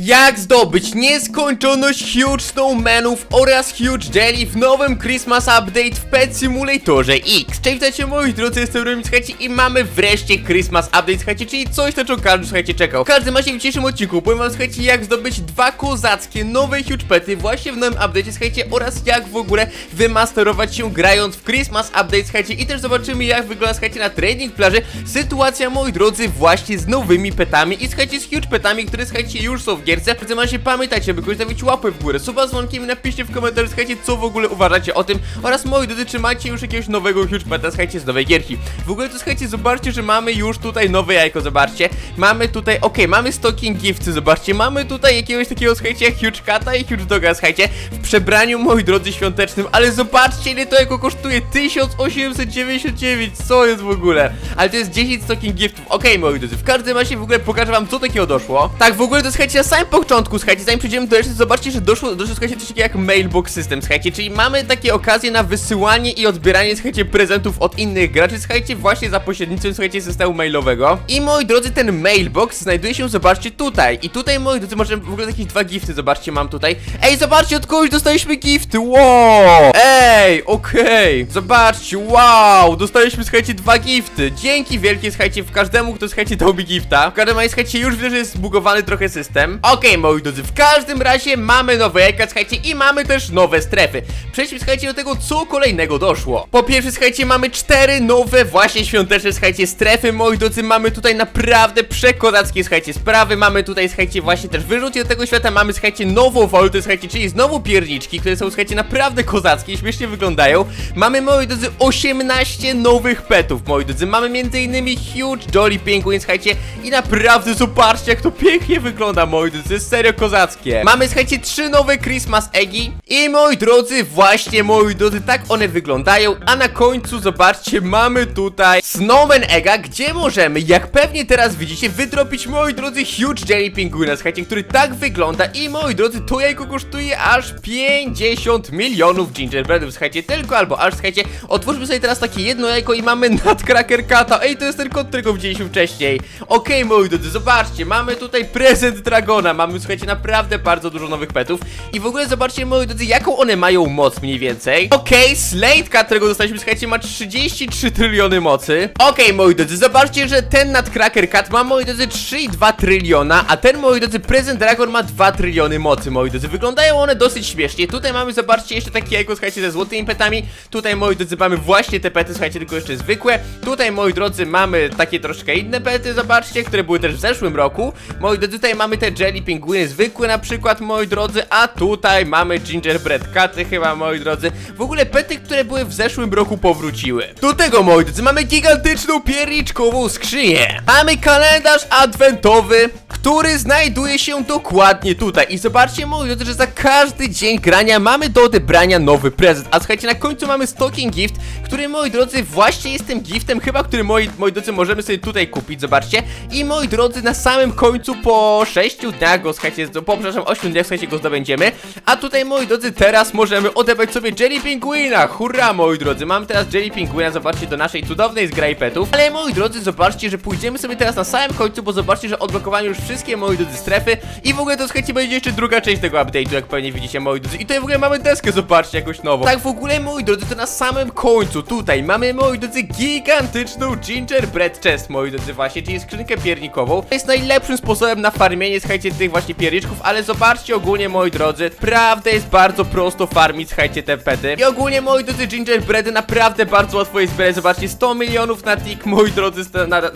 Jak zdobyć nieskończoność Huge Snowmanów oraz Huge Jelly w nowym Christmas Update w Pet Simulatorze X? Cześć, witajcie moi drodzy, jestem Remi, słuchajcie, i mamy wreszcie Christmas Update, słuchajcie, czyli coś, na co każdy, słuchajcie, czekał. Każdy ma się w dzisiejszym odcinku, powiem wam, słuchajcie, jak zdobyć dwa kozackie nowe Huge Pety właśnie w nowym update'cie, słuchajcie, oraz jak w ogóle wymasterować się grając w Christmas Update, słuchajcie, i też zobaczymy, jak wygląda, słuchajcie, na trading plaży sytuacja, moi drodzy, właśnie z nowymi petami i, słuchajcie, z Huge Petami, które, słuchajcie, już są w gierce. W tym razie pamiętajcie, by zostawić łapę w górę, suba z dzwonkiem i napiszcie w komentarzu, słuchajcie, co w ogóle uważacie o tym oraz moi drodzy, czy macie już jakiegoś nowego Huge Peta, słuchajcie, z nowej gierki. W ogóle to, słuchajcie, zobaczcie, że mamy już tutaj nowe jajko, zobaczcie. Mamy tutaj, okej, mamy stocking gifty, zobaczcie, mamy tutaj jakiegoś takiego, słuchajcie, Huge Cata i Huge Doga, słuchajcie, w przebraniu, moi drodzy, świątecznym, ale zobaczcie, ile to jako kosztuje, 1899, co jest w ogóle? Ale to jest 10 stocking giftów, okej, moi drodzy, w każdym razie w ogóle pokażę wam, co takiego doszło. Tak, w ogóle to, słuchajcie, na samym początku, słuchajcie, zanim przejdziemy do reszty, zobaczcie, że doszło, doszło, słuchajcie, coś takiego jak mailbox system, słuchajcie, czyli mamy takie okazje na wysyłanie i odbieranie, słuchajcie, prezentów od innych graczy, słuchajcie, właśnie za pośrednictwem, słuchajcie, systemu mailowego. I moi drodzy, ten mailbox znajduje się, zobaczcie, tutaj. I tutaj, moi drodzy, możemy w ogóle jakieś dwa gifty, zobaczcie, mam tutaj. Ej, zobaczcie, od kogoś dostaliśmy gifty, wow! Ej, okej, zobaczcie, wow, dostaliśmy, słuchajcie, dwa gifty. Dzięki wielkie, słuchajcie, w każdemu, kto, słuchajcie, dał mi gifta. W każdym razie, słuchajcie, już widzę, że jest zbugowany trochę system. Okej, moi drodzy, w każdym razie mamy nowe jajka, słuchajcie, i mamy też nowe strefy. Przejdźmy, słuchajcie, do tego, co kolejnego doszło. Po pierwsze, słuchajcie, mamy cztery nowe, właśnie świąteczne, słuchajcie, strefy, moi drodzy, mamy tutaj naprawdę przekozackie, słuchajcie, sprawy, mamy tutaj, słuchajcie, właśnie też wyrzucie do tego świata, mamy, słuchajcie, nową walutę, słuchajcie, czyli znowu pierniczki, które są, słuchajcie, naprawdę kozackie śmiesznie wyglądają. Mamy, moi drodzy, 18 nowych petów, moi drodzy, mamy między innymi Huge Jolly Penguin, słuchajcie, i naprawdę zobaczcie, jak to pięknie wygląda, moi drodzy, jest serio kozackie. Mamy, słuchajcie, trzy nowe Christmas Eggi i, moi drodzy, właśnie, moi drodzy, tak one wyglądają, a na końcu, zobaczcie, mamy tutaj Snowman Egga, gdzie możemy, jak pewnie teraz widzicie, wydropić, moi drodzy, Huge Jelly Penguina, słuchajcie, który tak wygląda i, moi drodzy, to jajko kosztuje aż 50 milionów gingerbreadów, słuchajcie, tylko albo aż, słuchajcie, otwórzmy sobie teraz takie jedno jajko i mamy Nutcracker Kata, ej, to jest ten kot, którego widzieliśmy wcześniej. Okej, moi drodzy, zobaczcie, mamy tutaj prezent Dragona, mamy, słuchajcie, naprawdę bardzo dużo nowych petów i w ogóle zobaczcie, moi drodzy, jaką one mają moc mniej więcej. Okej, Slate Cat, którego dostaliśmy, słuchajcie, ma 33 tryliony mocy. Okej, moi drodzy, zobaczcie, że ten Nutcracker Cat ma, moi drodzy, 3,2 tryliona, a ten, moi drodzy, prezent Dragon ma 2 tryliony mocy, moi drodzy. Wyglądają one dosyć śmiesznie. Tutaj mamy, zobaczcie, jeszcze takie jajko, słuchajcie, ze złotymi petami. Tutaj, moi drodzy, mamy właśnie te pety, słuchajcie, tylko jeszcze zwykłe. Tutaj, moi drodzy, mamy takie troszkę inne pety, zobaczcie, które były też w zeszłym roku. Moi drodzy, tutaj mamy te jelly pinguiny zwykłe na przykład, moi drodzy, a tutaj mamy gingerbread katy chyba, moi drodzy. W ogóle pety, które były w zeszłym roku powróciły. Do tego, moi drodzy, mamy gigantyczną pierniczkową skrzynię. Mamy kalendarz adwentowy, który znajduje się dokładnie tutaj. I zobaczcie, moi drodzy, że za każdy dzień grania mamy do odebrania nowy prezent. A słuchajcie, na końcu mamy stocking gift, który, moi drodzy, właśnie jest tym giftem, chyba, który, moi, moi drodzy, możemy sobie tutaj kupić, zobaczcie. I, moi drodzy, na samym końcu po 6 dniach go, słuchajcie, po, przepraszam, 8 dniach, słuchajcie, go zdobędziemy. A tutaj, moi drodzy, teraz możemy odebrać sobie Jelly Penguina. Hurra, moi drodzy, mamy teraz Jelly Penguina, zobaczcie, do naszej cudownej petów. Ale, moi drodzy, zobaczcie, że pójdziemy sobie teraz na samym końcu, bo zobaczcie, że odblokowałem już wszystkie, moi drodzy, strefy. I w ogóle to, słuchajcie, będzie jeszcze druga część tego update'u, jak pewnie widzicie, moi drodzy. I tutaj w ogóle mamy deskę, zobaczcie, jakąś nową. Tak, w ogóle, moi drodzy, to na samym końcu, tutaj mamy, moi drodzy, gigantyczną gingerbread chest, moi drodzy, właśnie, czyli skrzynkę piernikową. To jest najlepszym sposobem na farmienie, słuchajcie, tych właśnie pierniczków, ale zobaczcie ogólnie, moi drodzy, prawda jest bardzo prosto farmić, słuchajcie, te pety. I ogólnie, moi drodzy, gingerbready naprawdę bardzo łatwo jest zbierać, zobaczcie, 100 milionów na tick, moi drodzy,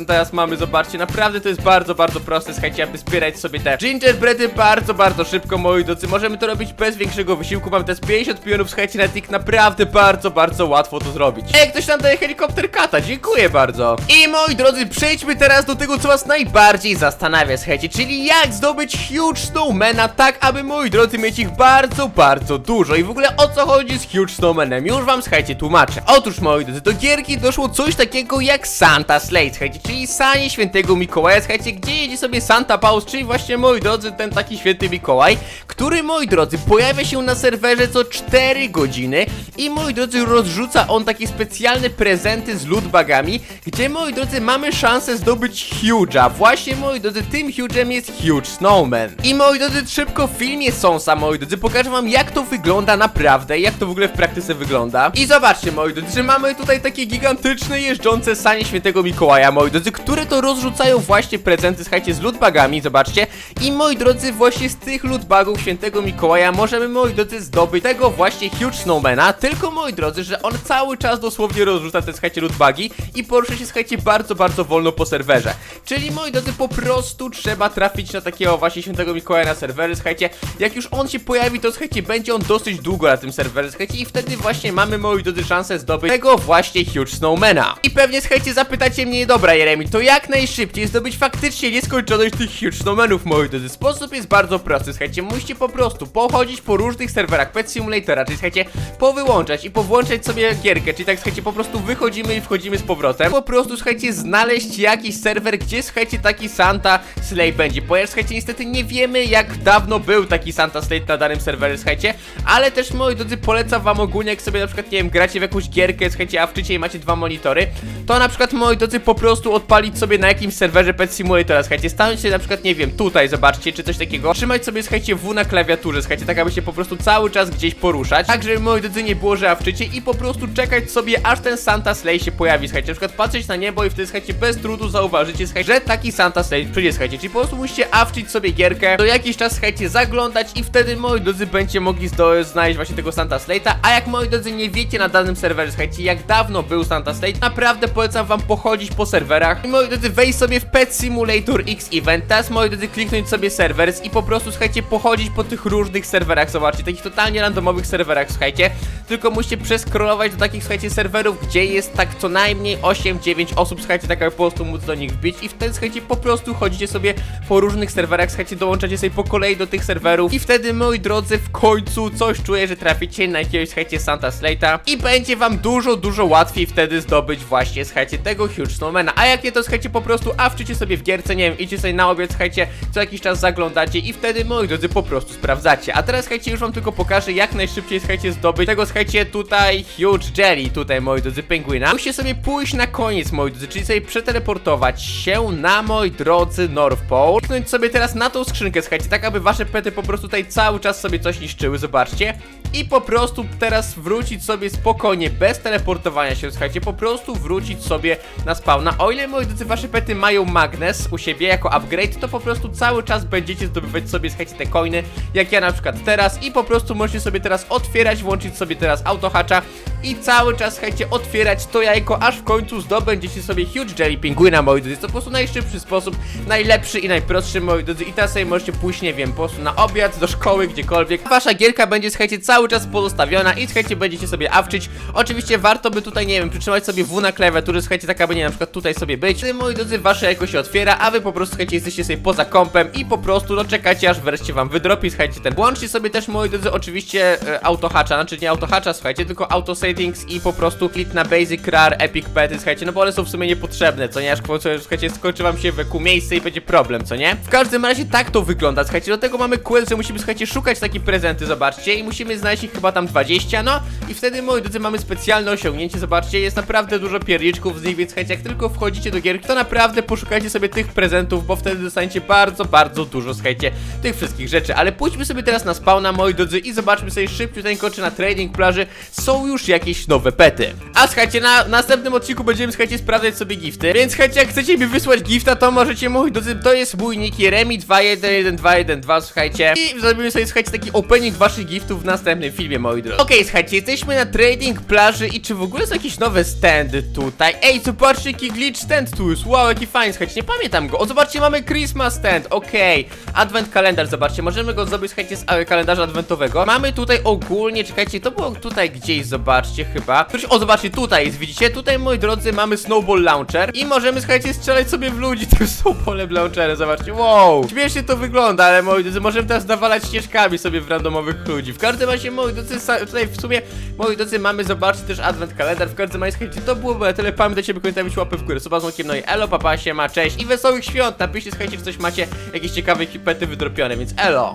teraz mamy, zobaczcie, naprawdę to jest bardzo, bardzo proste, słuchajcie, aby zbierać sobie te gingerbready bardzo, bardzo szybko, moi drodzy, możemy to robić bez większego wysiłku, mam teraz 50 milionów, słuchajcie, na tick, naprawdę bardzo, bardzo łatwo to zrobić. Ej, ktoś nam daje helikopter kata, dziękuję bardzo. I moi drodzy, przejdźmy teraz do tego, co was najbardziej zastanawia, słuchajcie, czyli jak zdobyć huge snowmana tak, aby, moi drodzy, mieć ich bardzo, bardzo dużo. I w ogóle o co chodzi z huge snowmanem, już wam, słuchajcie, tłumaczę. Otóż, moi drodzy, do gierki doszło coś takiego jak Santa Slate, słuchajcie, czyli sanie świętego Mikołaja, słuchajcie, gdzie jedzie sobie Santa Paus, czyli właśnie, moi drodzy, ten taki święty Mikołaj, który, moi drodzy, pojawia się na serwerze co 4 godziny i, moi drodzy, rozrzuca on takie specjalne prezenty z lootbagami, gdzie, moi drodzy, mamy szansę zdobyć Huge'a. Właśnie, moi drodzy, tym Huge'em jest Huge Snow Snowman. I moi drodzy, szybko w filmie Sonsa, moi drodzy, pokażę wam jak to wygląda naprawdę, jak to w ogóle w praktyce wygląda. I zobaczcie, moi drodzy, że mamy tutaj takie gigantyczne jeżdżące sanie świętego Mikołaja, moi drodzy, które to rozrzucają właśnie prezenty, słuchajcie, z lootbagami, zobaczcie. I moi drodzy, właśnie z tych lootbagów świętego Mikołaja możemy, moi drodzy, zdobyć tego właśnie Huge Snowmana, tylko moi drodzy, że on cały czas dosłownie rozrzuca te, słuchajcie, lootbagi i porusza się, słuchajcie, bardzo, bardzo wolno po serwerze. Czyli, moi drodzy, po prostu trzeba trafić na takiego właśnie świętego Mikołaja na serwery, słuchajcie, jak już on się pojawi, to słuchajcie, będzie on dosyć długo na tym serwerze, słuchajcie, i wtedy właśnie mamy, moi drodzy, szansę zdobyć tego właśnie Huge Snowmana. I pewnie, słuchajcie, zapytacie mnie, dobra, Jeremi, to jak najszybciej zdobyć faktycznie nieskończoność tych Huge Snowmanów, moi drodzy? Sposób jest bardzo prosty, słuchajcie, musicie po prostu pochodzić po różnych serwerach Pet Simulatora, czyli słuchajcie, powyłączać i powłączać sobie gierkę, czyli tak, słuchajcie, po prostu wychodzimy i wchodzimy z powrotem. Po prostu, słuchajcie, znaleźć jakiś serwer, gdzie, słuchajcie, taki Santa Slay będzie, ponieważ, słuchajcie, niestety nie wiemy, jak dawno był taki Santa Slay na danym serwerze, słuchajcie, ale też, moi drodzy, polecam wam ogólnie, jak sobie na przykład, nie wiem, gracie w jakąś gierkę, słuchajcie, a wczycie i macie dwa monitory, to na przykład, moi drodzy, po prostu odpalić sobie na jakimś serwerze Pet Simulatora, słuchajcie, stanąć się na przykład, nie wiem, tutaj, zobaczcie, czy coś takiego, trzymać sobie, słuchajcie, W na klawiaturze, słuchajcie, tak aby się po prostu cały czas gdzieś poruszać, tak żeby, moi drodzy, nie było, że i po prostu czekać sobie, aż ten Santa Slay się pojawi, słuchajcie, na przykład patrzeć na niebo i wtedy, słuchajcie, bez trudu zauważycie, słuchajcie, że taki Santa Slay przyjdzie, słuchajcie, czyli po prostu musicie awczyć sobie gierkę, do jakiś czas, słuchajcie, zaglądać i wtedy, moi drodzy, będziecie mogli znaleźć właśnie tego Santa Slate'a, a jak, moi drodzy, nie wiecie na danym serwerze, słuchajcie, jak dawno był Santa Slate, naprawdę polecam wam pochodzić po serwerach. I, moi drodzy, wejść sobie w Pet Simulator X Event, teraz, moi drodzy, kliknąć sobie serwers i po prostu, słuchajcie, pochodzić po tych różnych serwerach, zobaczcie, takich totalnie randomowych serwerach, słuchajcie, tylko musicie przeskrolować do takich, słuchajcie, serwerów, gdzie jest tak co najmniej 8-9 osób, słuchajcie, tak aby po prostu móc do nich wbić. I wtedy, słuchajcie, po prostu chodzicie sobie po różnych serwerach, słuchajcie, dołączacie sobie po kolei do tych serwerów. I wtedy, moi drodzy, w końcu coś czuję, że traficie na jakiegoś, słuchajcie, Santa Slate'a. I będzie wam dużo, dużo łatwiej wtedy zdobyć właśnie, słuchajcie, tego Huge Snowmana, a jak nie, to słuchajcie, po prostu awczycie sobie w gierce, nie wiem, idzie sobie na obiad, słuchajcie, co jakiś czas zaglądacie i wtedy, moi drodzy, po prostu sprawdzacie, a teraz, słuchajcie, już wam tylko pokażę, jak najszybciej, słuchajcie, zdobyć tego, słuchajcie, tutaj Huge Jelly, tutaj, moi drodzy, pingwina. Musicie sobie pójść na koniec, moi drodzy, czyli sobie przeteleportować się na, moi drodzy, North Pole. Kliknąć sobie teraz na tą skrzynkę, słuchajcie, tak aby wasze pety po prostu tutaj cały czas sobie coś niszczyły, zobaczcie. I po prostu teraz wrócić sobie spokojnie, bez teleportowania się, słuchajcie, po prostu wrócić sobie na spawna. O ile, moi drodzy, wasze pety mają magnes u siebie jako upgrade, to po prostu cały czas będziecie zdobywać sobie, słuchajcie, te coiny, jak ja na przykład teraz i po prostu możecie sobie teraz otwierać, włączyć sobie teraz autohacza i cały czas, słuchajcie, otwierać to jajko, aż w końcu zdobędziecie sobie huge jelly pingwina, moi drodzy. To po prostu najszybszy sposób, najlepszy i najprostszy, moi drodzy. I teraz sobie możecie pójść, nie wiem, po prostu na obiad, do szkoły, gdziekolwiek. Wasza gierka będzie, słuchajcie, cały czas pozostawiona i słuchajcie, będziecie sobie awczyć. Oczywiście warto by tutaj, nie wiem, przytrzymać sobie W na klawiaturze, słuchajcie, tak aby, nie na przykład tutaj sobie być. Wtedy, moi drodzy, wasze jajko się otwiera, a wy po prostu, słuchajcie, jesteście sobie poza kąpem i po prostu, no czekacie, aż wreszcie wam wydropi, słuchajcie, ten. Włączcie sobie też, moi drodzy, oczywiście e, autohacza, znaczy nie autohacza, słuchajcie, tylko auto settings i po prostu klik na basic, rar, epic pety, słuchajcie, no bo one są w sumie niepotrzebne, co nie, aż słuchajcie, skończy wam się w eku miejsce i będzie problem, co nie? W każdym razie tak to wygląda, słuchajcie, do tego mamy quest, że musimy, słuchajcie, szukać takie prezenty, zobaczcie, i musimy znaleźć ich chyba tam 20, no i wtedy, moi drodzy, mamy specjalne osiągnięcie, zobaczcie, jest naprawdę dużo pierniczków z nich, więc słuchajcie, jak tylko wchodzicie do gierki, to naprawdę poszukajcie sobie tych prezentów, bo wtedy dostaniecie bardzo, bardzo dużo, słuchajcie, tych wszystkich rzeczy, ale pójdźmy sobie teraz na spawna, moi drodzy, i zobaczmy sobie szybciuteńko, czy na trading plaży są już jakieś nowe pety. A słuchajcie, na następnym odcinku będziemy, słuchajcie, sprawdzać sobie gifty, więc słuchajcie, jak chcecie mi wysłać gifta, to możecie, moi drodzy, to jest mój nick Jeremi21112, słuchajcie, i zrobimy sobie, słuchajcie, taki opening waszych giftów w następnym filmie, moi drodzy. Okej, słuchajcie, jesteśmy na trading plaży i czy w ogóle są jakieś nowe standy tutaj? Ej, zobaczcie, jaki glitch stand tu jest, wow, jaki fajny, słuchajcie, nie pamiętam go. O, zobaczcie, mamy Christmas stand, okej, advent kalendarz, zobaczcie, możemy go zrobić, słuchajcie, z kalendarza adwentowego. Mamy tutaj ogólnie, czekajcie, to było tutaj gdzieś, zobaczcie, chyba. O, zobaczcie, tutaj jest, widzicie? Tutaj, moi drodzy, mamy snowball launcher i możemy, słuchajcie, strzelać sobie w ludzi tym snowballem launcherem, zobaczcie, wow. Śmiesznie to wygląda, ale, moi drodzy, możemy teraz nawalać ścieżkami sobie w randomowych ludzi. W każdym razie, moi drodzy, tutaj w sumie, moi drodzy, mamy, zobaczcie, też advent kalendar. W każdym razie, słuchajcie, to byłoby na tyle. Pamiętajcie, by koniecznie łapy w górę. Suba z no i elo, papa, siema, cześć i wesołych świąt. Napiszcie, słuchajcie, czy coś macie, jakieś ciekawe hipety wydropione, więc elo.